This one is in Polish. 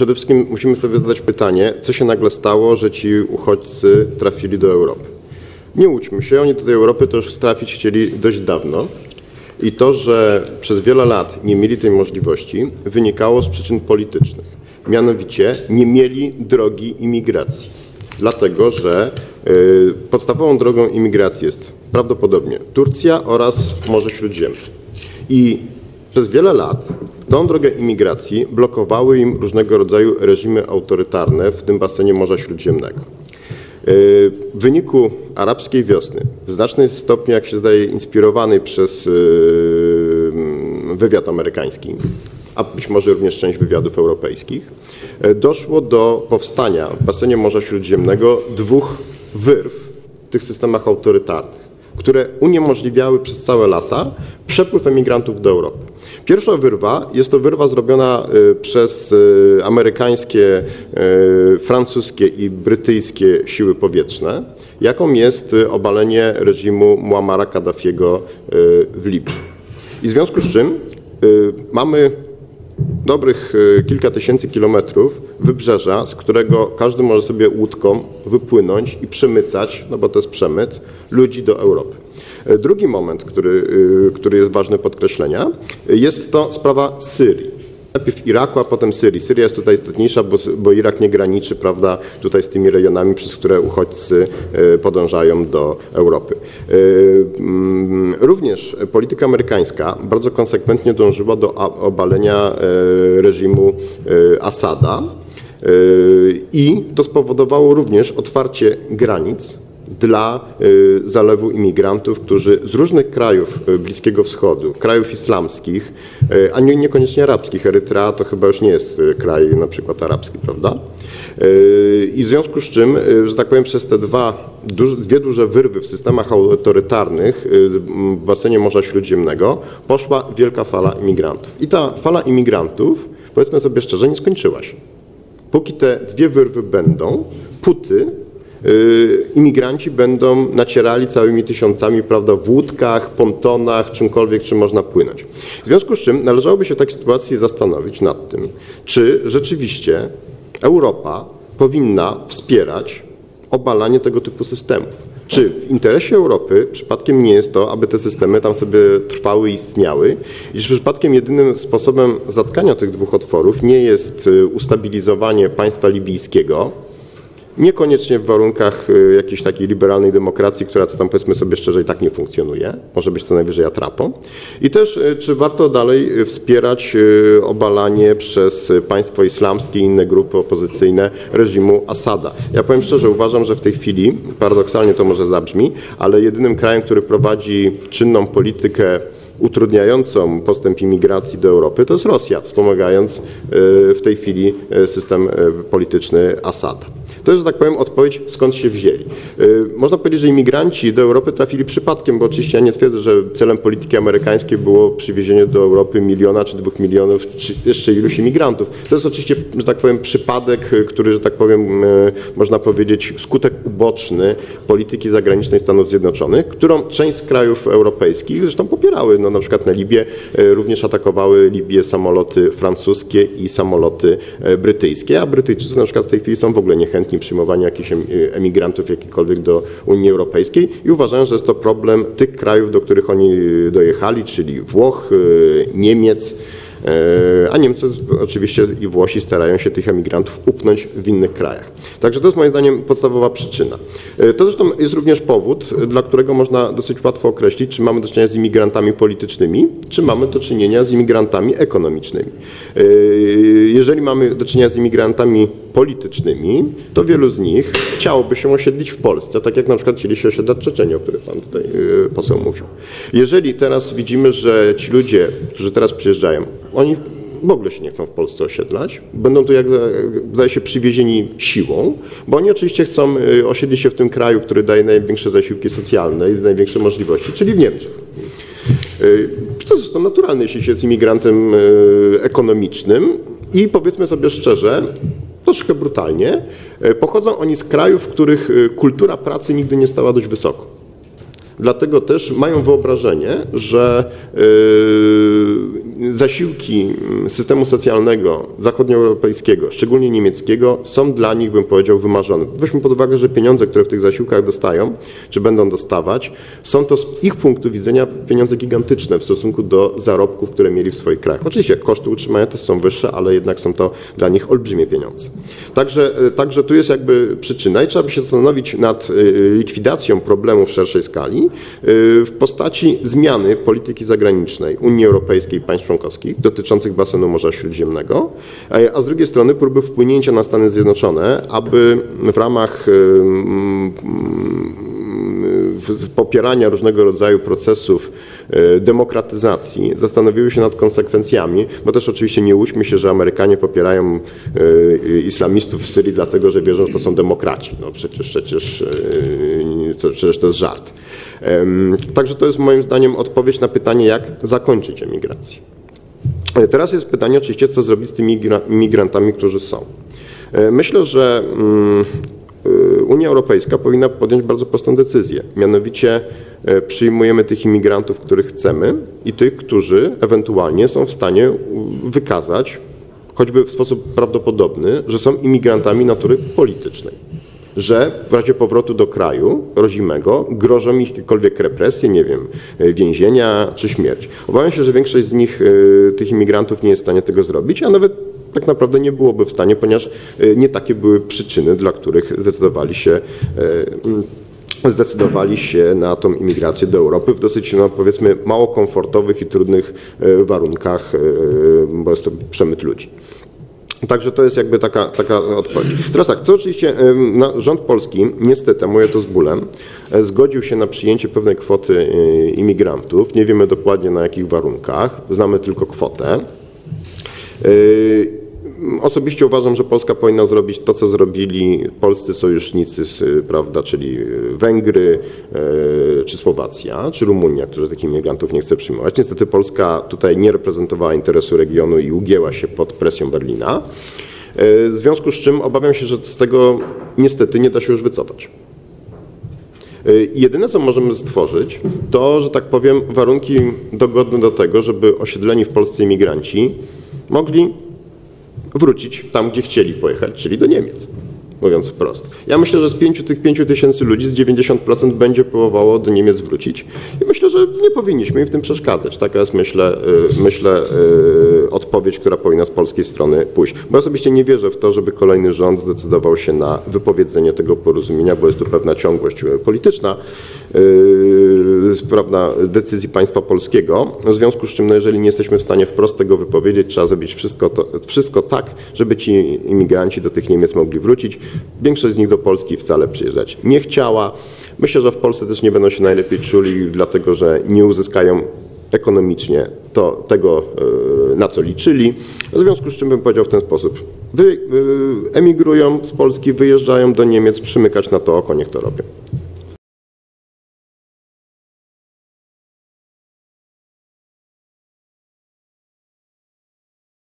przede wszystkim musimy sobie zadać pytanie, co się nagle stało, że ci uchodźcy trafili do Europy. Nie łudźmy się, oni do tej Europy to już trafić chcieli dość dawno. I to, że przez wiele lat nie mieli tej możliwości, wynikało z przyczyn politycznych. Mianowicie nie mieli drogi imigracji. Dlatego, że y, podstawową drogą imigracji jest prawdopodobnie Turcja oraz Morze Śródziemne. I przez wiele lat tą drogę imigracji blokowały im różnego rodzaju reżimy autorytarne w tym basenie Morza Śródziemnego. W wyniku arabskiej wiosny, w znacznym stopniu, jak się zdaje, inspirowanej przez yy, wywiad amerykański, a być może również część wywiadów europejskich, yy, doszło do powstania w basenie Morza Śródziemnego dwóch wyrw w tych systemach autorytarnych, które uniemożliwiały przez całe lata przepływ emigrantów do Europy. Pierwsza wyrwa jest to wyrwa zrobiona y, przez y, amerykańskie, y, francuskie i brytyjskie siły powietrzne, jaką jest obalenie reżimu Muammara Kaddafiego w Libii. I w związku z czym mamy dobrych kilka tysięcy kilometrów wybrzeża, z którego każdy może sobie łódką wypłynąć i przemycać, no bo to jest przemyt, ludzi do Europy. E, drugi moment, który, y, który jest ważny podkreślenia, jest to sprawa Syrii. Najpierw Iraku, a potem Syrii. Syria jest tutaj istotniejsza, bo, bo, Irak nie graniczy, prawda, tutaj z tymi rejonami, przez które uchodźcy e, podążają do Europy. E, mm, również polityka amerykańska bardzo konsekwentnie dążyła do obalenia reżimu Asada i to spowodowało również otwarcie granic dla y, zalewu imigrantów, którzy z różnych krajów y, Bliskiego Wschodu, krajów islamskich, y, a nie, niekoniecznie arabskich, Erytrea to chyba już nie jest kraj na przykład arabski, prawda? I w związku z czym, że tak powiem, przez te dwa, dwie duże wyrwy w systemach autorytarnych w basenie Morza Śródziemnego poszła wielka fala imigrantów. I ta fala imigrantów, powiedzmy sobie szczerze, nie skończyła się. Póki te dwie wyrwy będą, puty imigranci będą nacierali całymi tysiącami, prawda, w łódkach, pontonach, czymkolwiek, czym można płynąć. W związku z czym należałoby się w takiej sytuacji zastanowić nad tym, czy rzeczywiście Europa powinna wspierać obalanie tego typu systemów. Czy w interesie Europy przypadkiem nie jest to, aby te systemy tam sobie trwały i istniały i czy przypadkiem jedynym sposobem zatkania tych dwóch otworów nie jest y, ustabilizowanie państwa libijskiego, Niekoniecznie w warunkach y, jakiejś takiej liberalnej demokracji, która co tam powiedzmy sobie szczerze i tak nie funkcjonuje. Może być co najwyżej atrapą. I też y, czy warto dalej y, wspierać obalanie przez państwo islamskie i inne grupy opozycyjne reżimu Asada. Ja powiem szczerze, uważam, że w tej chwili, paradoksalnie to może zabrzmi, ale jedynym krajem, który prowadzi czynną politykę utrudniającą postęp imigracji do Europy, to jest Rosja, wspomagając w tej chwili system polityczny Asada. To jest, że tak powiem, odpowiedź, skąd się wzięli. Y, można powiedzieć, że imigranci do Europy trafili przypadkiem, bo oczywiście ja nie twierdzę, że celem polityki amerykańskiej było przywiezienie do Europy miliona czy dwóch milionów, czy jeszcze iluś imigrantów. To jest oczywiście, że tak powiem, przypadek, y, który, że tak powiem, y, można powiedzieć, skutek uboczny polityki zagranicznej Stanów Zjednoczonych, którą część z krajów europejskich zresztą popierały. No, na przykład na Libię również atakowały Libię samoloty francuskie i samoloty brytyjskie, a Brytyjczycy na przykład w tej chwili są w ogóle niechętni chętni przyjmowania jakichś emigrantów jakikolwiek do Unii Europejskiej i uważają, że jest to problem tych krajów, do których oni dojechali, czyli Włoch, y, Niemiec, E, a Niemcy oczywiście i Włosi starają się tych emigrantów upnąć w innych krajach. Także to jest moim zdaniem podstawowa przyczyna. E, to zresztą jest również powód, dla którego można dosyć łatwo określić, czy mamy do czynienia z imigrantami politycznymi, czy mamy do czynienia z imigrantami ekonomicznymi. E, jeżeli mamy do czynienia z imigrantami politycznymi, to wielu z nich chciałoby się osiedlić w Polsce, tak jak na przykład chcieli się osiedlać Czeczenie, o których Pan tutaj poseł mówił. Jeżeli teraz widzimy, że ci ludzie, którzy teraz przyjeżdżają, oni w ogóle się nie chcą w Polsce osiedlać. Będą tu, jak zdaje się, przywiezieni siłą, bo oni oczywiście chcą y, osiedlić się w tym kraju, który daje największe zasiłki socjalne i największe możliwości, czyli w Niemczech. Y, to zresztą naturalne, jeśli się jest imigrantem y, ekonomicznym i powiedzmy sobie szczerze, troszkę brutalnie, pochodzą oni z krajów, w których kultura pracy nigdy nie stała dość wysoko. Dlatego też mają wyobrażenie, że zasiłki mm, systemu socjalnego zachodnioeuropejskiego, szczególnie niemieckiego, są dla nich, bym powiedział, wymarzone. Weźmy pod uwagę, że pieniądze, które w tych zasiłkach dostają, czy będą dostawać, są to z ich punktu widzenia pieniądze gigantyczne w stosunku do zarobków, które mieli w swoich krajach. Oczywiście koszty utrzymania też są wyższe, ale jednak są to dla nich olbrzymie pieniądze. Także, e, także tu jest jakby przyczyna i trzeba by się zastanowić nad e, likwidacją problemu w szerszej skali e, w postaci zmiany polityki zagranicznej Unii Europejskiej państw członkowskich dotyczących basenu Morza Śródziemnego, a z drugiej strony próby wpłynięcia na Stany Zjednoczone, aby w ramach popierania różnego rodzaju procesów demokratyzacji zastanowiły się nad konsekwencjami, bo też oczywiście nie łudźmy się, że Amerykanie popierają islamistów w Syrii dlatego, że wierzą, że to są demokraci. No przecież, przecież, to, przecież to jest żart. Także to jest moim zdaniem odpowiedź na pytanie, jak zakończyć emigrację. E, teraz jest pytanie oczywiście, co zrobić z tymi migrantami, którzy są. E, myślę, że mm, e, Unia Europejska powinna podjąć bardzo prostą decyzję. Mianowicie przyjmujemy tych imigrantów, których chcemy i tych, którzy ewentualnie są w stanie wykazać, choćby w sposób prawdopodobny, że są imigrantami natury politycznej że w razie powrotu do kraju rodzimego grożą ich jakiekolwiek represje, nie wiem, więzienia czy śmierć. Obawiam się, że większość z nich, e, tych imigrantów nie jest w stanie tego zrobić, a nawet tak naprawdę nie byłoby w stanie, ponieważ e, nie takie były przyczyny, dla których zdecydowali się e, zdecydowali się na tą imigrację do Europy w dosyć, no, powiedzmy, mało komfortowych i trudnych warunkach, bo jest to przemyt ludzi. Także to jest jakby taka, taka odpowiedź. Teraz tak, co oczywiście rząd polski, niestety, mówię to z bólem, e, zgodził się na przyjęcie pewnej kwoty e, imigrantów. Nie wiemy dokładnie na jakich warunkach, znamy tylko kwotę. E, Osobiście uważam, że Polska powinna zrobić to, co zrobili polscy sojusznicy, prawda, czyli Węgry, e, czy Słowacja, czy Rumunia, którzy takich migrantów nie chce przyjmować. Niestety Polska tutaj nie reprezentowała interesu regionu i ugięła się pod presją Berlina. E, w związku z czym obawiam się, że z tego niestety nie da się już wycofać. E, jedyne, co możemy stworzyć, to, że tak powiem, warunki dogodne do tego, żeby osiedleni w Polsce imigranci mogli wrócić tam, gdzie chcieli pojechać, czyli do Niemiec mówiąc wprost. Ja myślę, że z pięciu, tych 5 tysięcy ludzi z 90% będzie próbowało do Niemiec wrócić i myślę, że nie powinniśmy im w tym przeszkadzać. Taka jest, myślę, y, myślę y, odpowiedź, która powinna z polskiej strony pójść. Bo ja osobiście nie wierzę w to, żeby kolejny rząd zdecydował się na wypowiedzenie tego porozumienia, bo jest tu pewna ciągłość y, prawda, decyzji państwa polskiego, w związku z czym, no jeżeli nie jesteśmy w stanie wprost tego wypowiedzieć, trzeba zrobić wszystko, to, wszystko tak, żeby ci imigranci do tych Niemiec mogli wrócić. Większość z nich do Polski wcale przyjeżdżać nie chciała. Myślę, że w Polsce też nie będą się najlepiej czuli, dlatego że nie uzyskają ekonomicznie to, tego, e, na co liczyli. W związku z czym bym powiedział w ten sposób. Wy, e, emigrują z Polski, wyjeżdżają do Niemiec, przymykać na to oko, niech to robią.